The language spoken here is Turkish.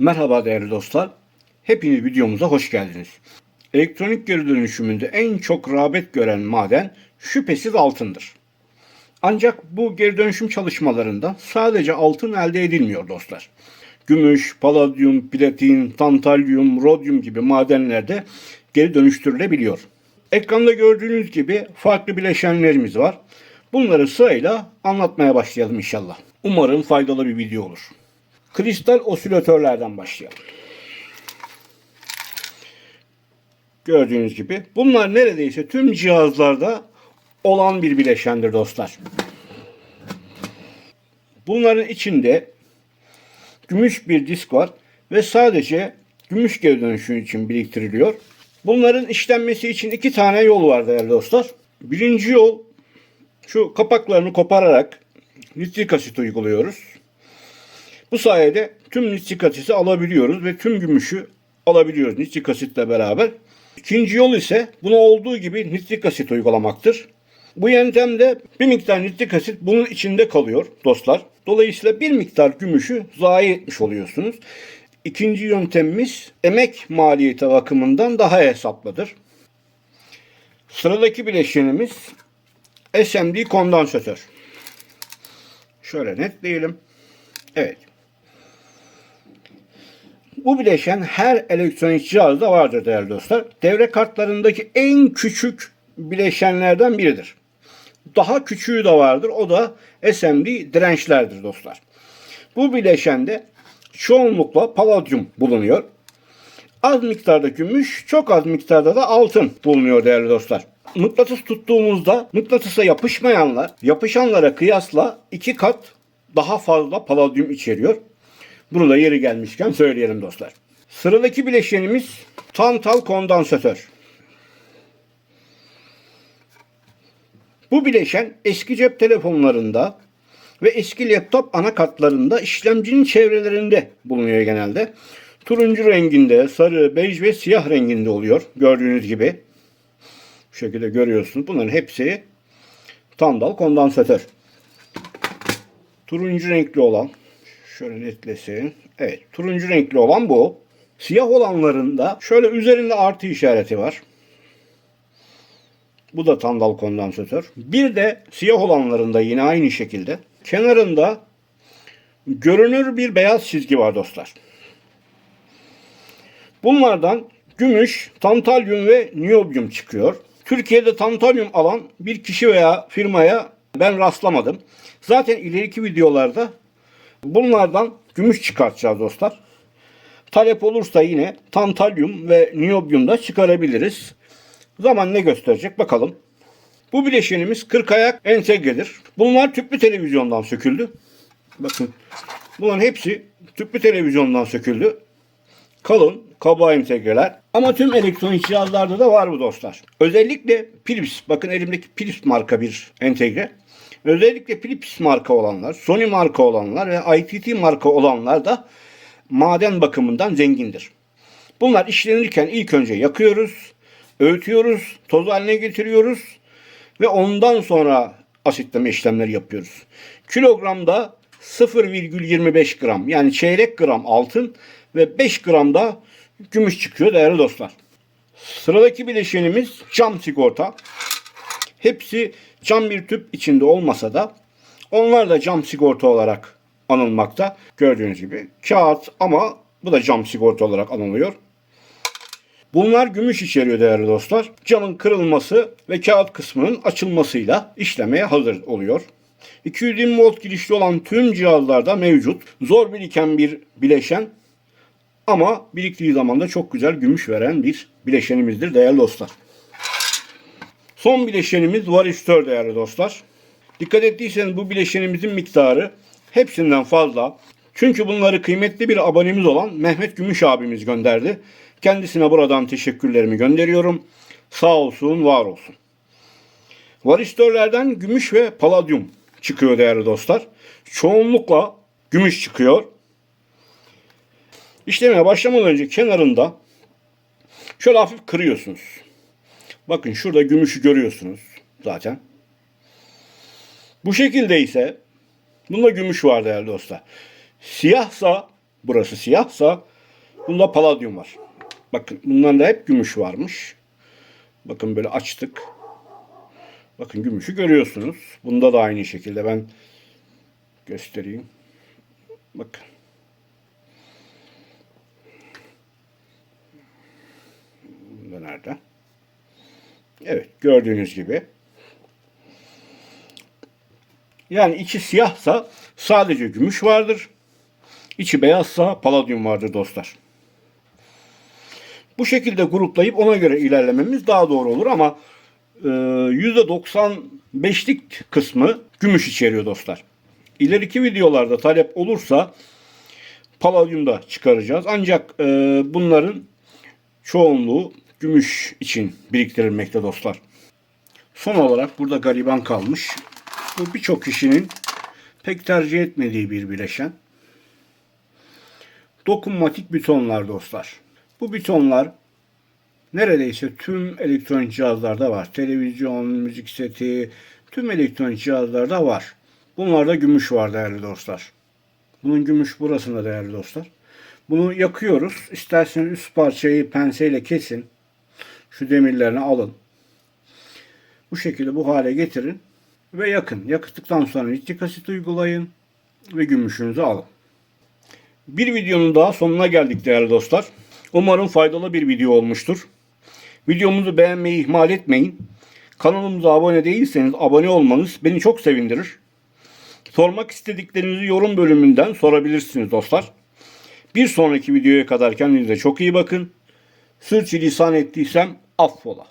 Merhaba değerli dostlar. Hepiniz videomuza hoş geldiniz. Elektronik geri dönüşümünde en çok rağbet gören maden şüphesiz altındır. Ancak bu geri dönüşüm çalışmalarında sadece altın elde edilmiyor dostlar. Gümüş, paladyum, platin, tantalyum, rodyum gibi madenlerde geri dönüştürülebiliyor. Ekranda gördüğünüz gibi farklı bileşenlerimiz var. Bunları sırayla anlatmaya başlayalım inşallah. Umarım faydalı bir video olur. Kristal osilatörlerden başlayalım. Gördüğünüz gibi bunlar neredeyse tüm cihazlarda olan bir bileşendir dostlar. Bunların içinde gümüş bir disk var ve sadece gümüş geri dönüşümü için biriktiriliyor. Bunların işlenmesi için iki tane yol var değerli dostlar. Birinci yol şu kapaklarını kopararak nitrik asit uyguluyoruz. Bu sayede tüm nitrik asiti alabiliyoruz ve tüm gümüşü alabiliyoruz nitrik asitle beraber. İkinci yol ise buna olduğu gibi nitrik asit uygulamaktır. Bu yöntemde bir miktar nitrik asit bunun içinde kalıyor dostlar. Dolayısıyla bir miktar gümüşü zayi etmiş oluyorsunuz. İkinci yöntemimiz emek maliyeti bakımından daha hesaplıdır. Sıradaki bileşenimiz SMD kondansatör. Şöyle netleyelim. Evet. Bu bileşen her elektronik cihazda vardır değerli dostlar. Devre kartlarındaki en küçük bileşenlerden biridir. Daha küçüğü de vardır. O da SMD dirençlerdir dostlar. Bu bileşende çoğunlukla paladyum bulunuyor. Az miktarda gümüş, çok az miktarda da altın bulunuyor değerli dostlar. Mıknatıs tuttuğumuzda mıknatısa yapışmayanlar yapışanlara kıyasla iki kat daha fazla paladyum içeriyor. Bunu da yeri gelmişken söyleyelim dostlar. Sıradaki bileşenimiz tantal kondansatör. Bu bileşen eski cep telefonlarında ve eski laptop anakartlarında işlemcinin çevrelerinde bulunuyor genelde. Turuncu renginde, sarı, bej ve siyah renginde oluyor. Gördüğünüz gibi. Bu şekilde görüyorsunuz. Bunların hepsi tandal kondansatör. Turuncu renkli olan şöyle netlesin. Evet, turuncu renkli olan bu. Siyah olanlarında şöyle üzerinde artı işareti var. Bu da tandal kondansatör. Bir de siyah olanlarında yine aynı şekilde kenarında görünür bir beyaz çizgi var dostlar. Bunlardan gümüş, tantalyum ve niyobyum çıkıyor. Türkiye'de tantalyum alan bir kişi veya firmaya ben rastlamadım. Zaten ileriki videolarda bunlardan gümüş çıkartacağız dostlar. Talep olursa yine tantalyum ve niyobyum da çıkarabiliriz. Zaman ne gösterecek bakalım. Bu bileşenimiz 40 ayak entegredir. Bunlar tüplü televizyondan söküldü. Bakın bunların hepsi tüplü televizyondan söküldü. Kalın, kaba entegreler. Ama tüm elektronik cihazlarda da var bu dostlar. Özellikle Philips, bakın elimdeki Philips marka bir entegre. Özellikle Philips marka olanlar, Sony marka olanlar ve ITT marka olanlar da maden bakımından zengindir. Bunlar işlenirken ilk önce yakıyoruz, öğütüyoruz, toz haline getiriyoruz ve ondan sonra asitleme işlemleri yapıyoruz. Kilogramda 0,25 gram yani çeyrek gram altın ve 5 gram da gümüş çıkıyor değerli dostlar. Sıradaki bileşenimiz cam sigorta. Hepsi cam bir tüp içinde olmasa da onlar da cam sigorta olarak anılmakta. Gördüğünüz gibi kağıt ama bu da cam sigorta olarak anılıyor. Bunlar gümüş içeriyor değerli dostlar. Camın kırılması ve kağıt kısmının açılmasıyla işlemeye hazır oluyor. 220 volt girişli olan tüm cihazlarda mevcut. Zor biriken bir bileşen ama biriktiği zaman da çok güzel gümüş veren bir bileşenimizdir değerli dostlar. Son bileşenimiz varistör değerli dostlar. Dikkat ettiyseniz bu bileşenimizin miktarı hepsinden fazla. Çünkü bunları kıymetli bir abonemiz olan Mehmet Gümüş abimiz gönderdi. Kendisine buradan teşekkürlerimi gönderiyorum. Sağ olsun, var olsun. Varistörlerden gümüş ve paladyum çıkıyor değerli dostlar. Çoğunlukla gümüş çıkıyor. İşlemeye başlamadan önce kenarında şöyle hafif kırıyorsunuz. Bakın şurada gümüşü görüyorsunuz zaten. Bu şekilde ise bunda gümüş var değerli dostlar. Siyahsa burası siyahsa Bunda paladyum var. Bakın bunların da hep gümüş varmış. Bakın böyle açtık. Bakın gümüşü görüyorsunuz. Bunda da aynı şekilde ben göstereyim. Bakın. Nerede? Evet gördüğünüz gibi. Yani içi siyahsa sadece gümüş vardır. İçi beyazsa paladyum vardır dostlar. Bu şekilde gruplayıp ona göre ilerlememiz daha doğru olur ama e, %95'lik kısmı gümüş içeriyor dostlar. İleriki videolarda talep olursa paladyum da çıkaracağız. Ancak e, bunların çoğunluğu gümüş için biriktirilmekte dostlar. Son olarak burada gariban kalmış. Bu birçok kişinin pek tercih etmediği bir bileşen. Dokunmatik butonlar dostlar. Bu butonlar neredeyse tüm elektronik cihazlarda var. Televizyon, müzik seti, tüm elektronik cihazlarda var. Bunlarda gümüş var değerli dostlar. Bunun gümüş burasında değerli dostlar. Bunu yakıyoruz. İsterseniz üst parçayı penseyle kesin. Şu demirlerini alın. Bu şekilde bu hale getirin ve yakın. Yakıttıktan sonra nitrik asit uygulayın ve gümüşünüzü alın. Bir videonun daha sonuna geldik değerli dostlar. Umarım faydalı bir video olmuştur. Videomuzu beğenmeyi ihmal etmeyin. Kanalımıza abone değilseniz abone olmanız beni çok sevindirir. Sormak istediklerinizi yorum bölümünden sorabilirsiniz dostlar. Bir sonraki videoya kadar kendinize çok iyi bakın. Sürçülisan ettiysem affola.